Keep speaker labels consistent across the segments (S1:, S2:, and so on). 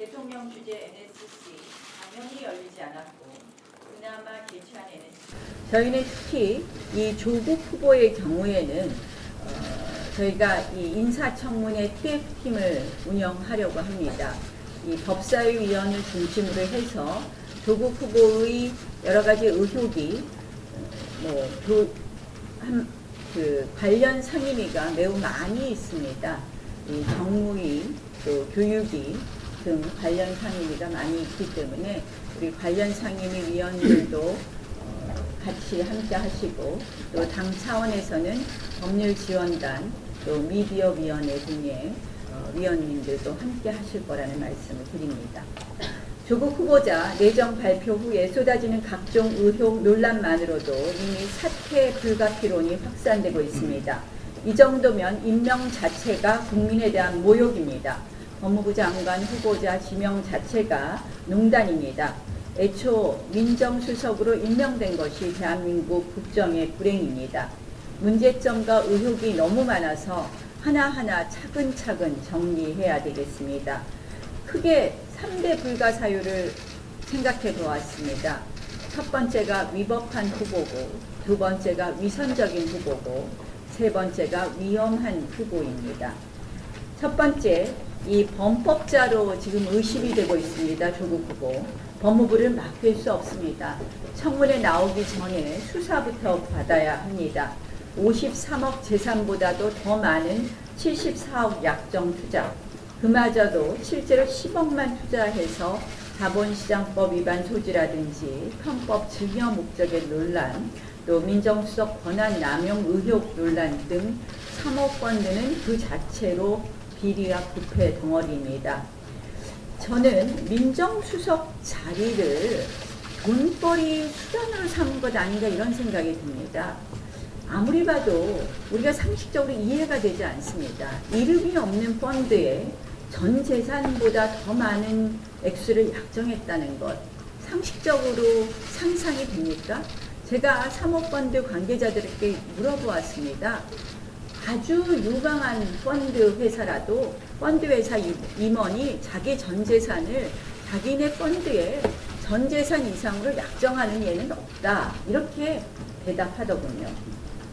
S1: 대통령 주재 NSC 당연히 열리지 않았고 그나마 개최한 NSC 저희는 특히 이 조국 후보의 경우에는 어, 저희가 이 인사청문회 TF팀을 운영하려고 합니다. 이 법사위위원을 중심으로 해서 조국 후보의 여러 가지 의혹이 어, 뭐 교, 한, 그 관련 상임위가 매우 많이 있습니다. 이 정무위 또 교육위 등 관련 상임위가 많이 있기 때문에 우리 관련 상임위 위원들도 어, 같이 함께 하시고 또 당 차원에서는 법률 지원단 또 미디어 위원회 등의 어, 위원님들도 함께 하실 거라는 말씀을 드립니다. 조국 후보자 내정 발표 후에 쏟아지는 각종 의혹 논란만으로도 이미 사퇴 불가피론이 확산되고 있습니다. 이 정도면 임명 자체가 국민에 대한 모욕입니다. 법무부 장관 후보자 지명 자체가 농단입니다. 애초 민정수석으로 임명된 것이 대한민국 국정의 불행입니다. 문제점과 의혹이 너무 많아서 하나하나 차근차근 정리해야 되겠습니다. 크게 3대 불가 사유를 생각해 보았습니다. 첫 번째가 위법한 후보고, 두 번째가 위선적인 후보고, 세 번째가 위험한 후보입니다. 첫 번째, 이 범법자로 지금 의심이 되고 있습니다. 조국 후보. 법무부를 맡길 수 없습니다. 청문회 나오기 전에 수사부터 받아야 합니다. 53억 재산보다도 더 많은 74억 약정 투자. 그마저도 실제로 10억만 투자해서 자본시장법 위반 소지라든지 편법 증여 목적의 논란, 또 민정수석 권한 남용 의혹 논란 등 3억 건 드는 그 자체로 비리와 부패 덩어리입니다. 저는 민정수석 자리를 돈벌이 수단으로 삼은 것 아닌가 이런 생각이 듭니다. 아무리 봐도 우리가 상식적으로 이해가 되지 않습니다. 이름이 없는 펀드에 전 재산보다 더 많은 액수를 약정했다는 것 상식적으로 상상이 됩니까? 제가 사모펀드 관계자들에게 물어보았습니다. 아주 유망한 펀드 회사라도 펀드 회사 임원이 자기 전 재산을 자기네 펀드에 전 재산 이상으로 약정하는 예는 없다. 이렇게 대답하더군요.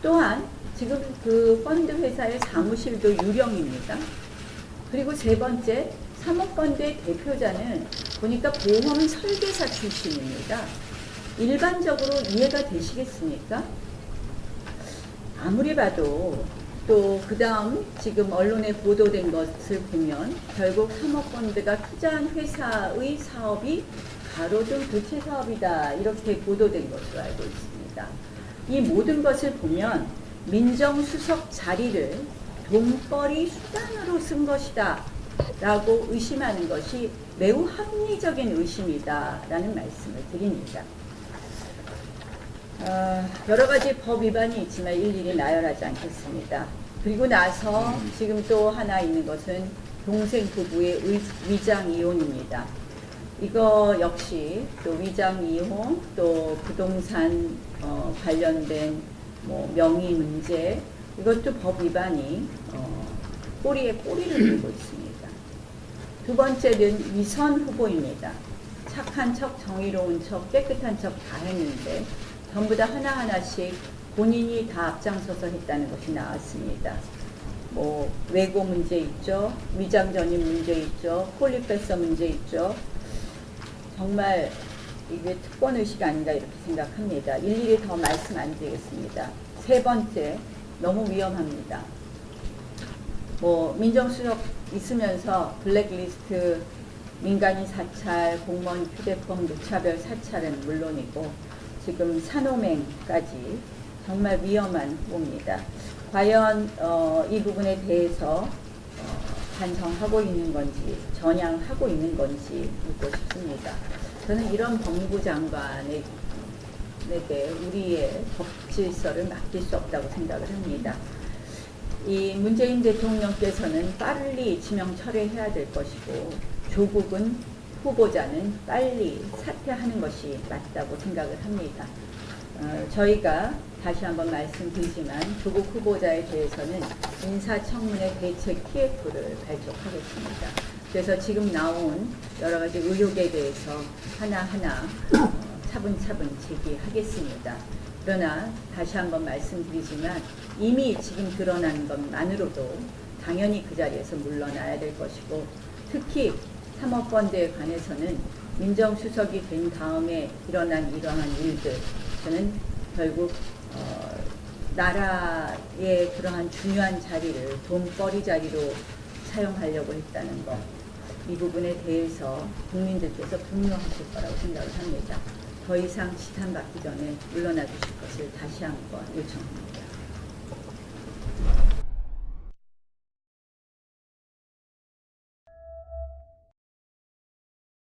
S1: 또한 지금 그 펀드 회사의 사무실도 유령입니다. 그리고 세 번째, 사모펀드의 대표자는 보니까 보험 설계사 출신입니다. 일반적으로 이해가 되시겠습니까? 아무리 봐도 또 그 다음 지금 언론에 보도된 것을 보면 결국 사모펀드가 투자한 회사의 사업이 가로등 교체 사업이다 이렇게 보도된 것으로 알고 있습니다. 이 모든 것을 보면 민정수석 자리를 돈벌이 수단으로 쓴 것이다 라고 의심하는 것이 매우 합리적인 의심이다 라는 말씀을 드립니다. 어, 여러 가지 법 위반이 있지만 일일이 나열하지 않겠습니다. 그리고 나서 지금 또 하나 있는 것은 동생 부부의 의- 위장 이혼입니다. 이거 역시 또 위장 이혼, 또 부동산 어, 관련된 뭐 명의 문제, 이것도 법 위반이 어, 꼬리에 꼬리를 물고 있습니다. 두 번째는 위선 후보입니다. 착한 척, 정의로운 척, 깨끗한 척 다 했는데 전부 다 하나하나씩 본인이 다 앞장서서 했다는 것이 나왔습니다. 뭐 외고 문제 있죠, 위장 전입 문제 있죠, 폴리페서 문제 있죠. 정말 이게 특권 의식 아닌가 이렇게 생각합니다. 일일이 더 말씀 안 드리겠습니다. 세 번째 너무 위험합니다. 뭐 민정수석 있으면서 블랙리스트 민간인 사찰, 공무원 휴대폰 무차별 사찰은 물론이고 지금 산호맹까지 정말 위험한 후보입니다. 과연 어, 이 부분에 대해서 어, 반성하고 있는 건지 전향하고 있는 건지 묻고 싶습니다. 저는 이런 법무부 장관에게 우리의 법 질서를 맡길 수 없다고 생각을 합니다. 이 문재인 대통령께서는 빨리 지명 철회해야 될 것이고 조국은 후보자는 빨리 사퇴하는 것이 맞다고 생각을 합니다. 어, 저희가 다시 한번 말씀드리지만 조국 후보자에 대해서는 인사청문회 대책 TF를 발족하겠습니다. 그래서 지금 나온 여러 가지 의혹에 대해서 하나하나 어, 차분차분 제기하겠습니다. 그러나 다시 한번 말씀드리지만 이미 지금 드러난 것만으로도 당연히 그 자리에서 물러나야 될 것이고 특히 사모펀드에 관해서는 민정수석이 된 다음에 일어난 이러한 일들 저는 결국 어, 나라의 그러한 중요한 자리를 돈벌이 자리로 사용하려고 했다는 것. 이 부분에 대해서 국민들께서 분노하실 거라고 생각을 합니다. 더 이상 지탄받기 전에 물러나 주실 것을 다시 한번 요청합니다.